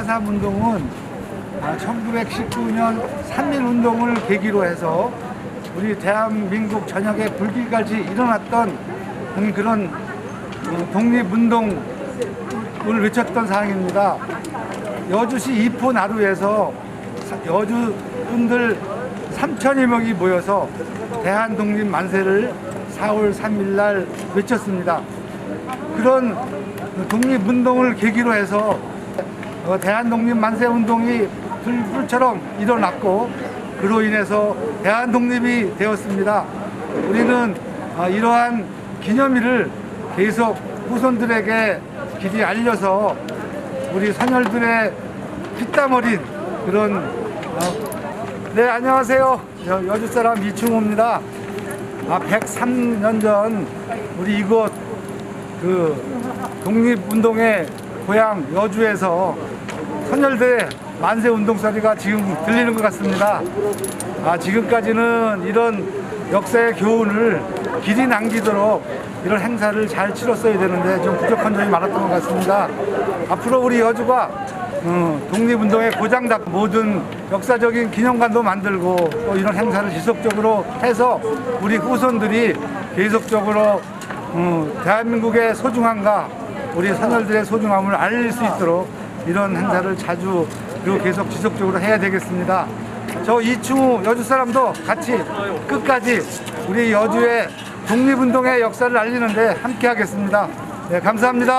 4.3 운동은 1919년 3.1운동을 계기로 해서 우리 대한민국 전역에 불길같이 일어났던 그런 어, 독립운동을 외쳤던 사항입니다. 여주시 이포 나루에서 사- 여주 분들 3천여 명이 모여서 대한독립 만세를 4월 3일 날 외쳤습니다. 그런 독립운동을 계기로 해서 어, 대한독립 만세 운동이 불불처럼 일어났고 그로 인해서 대한독립이 되었습니다. 우리는 어, 이러한 기념일을 계속 후손들에게 길이 알려서 우리 선열들의 피땀 어린 그런 어, 네 안녕하세요 여- 여주 사람 이충호입니다. 아 103년 전 우리 이곳 그 독립운동의 고향 여주에서 선열대 만세 운동 소리가 지금 들리는 것 같습니다. 아 지금까지는 이런 역사의 교훈을 길이 남기도록 이런 행사를 잘 치렀어야 되는데 좀 부족한 점이 많았던 것 같습니다. 앞으로 우리 여주가 어, 독립운동의 고장답 모든 역사적인 기념관도 만들고 또 이런 행사를 지속적으로 해서 우리 후손들이 계속적으로 어, 대한민국의 소중함과 우리 선열들의 소중함을 알릴 수 있도록 이런 행사를 자주 그리고 계속 지속적으로 해야 되겠습니다. 저 이충우 여주 사람도 같이 끝까지 우리 여주의 독립운동의 역사를 알리는데 함께 하겠습니다. 네, 감사합니다.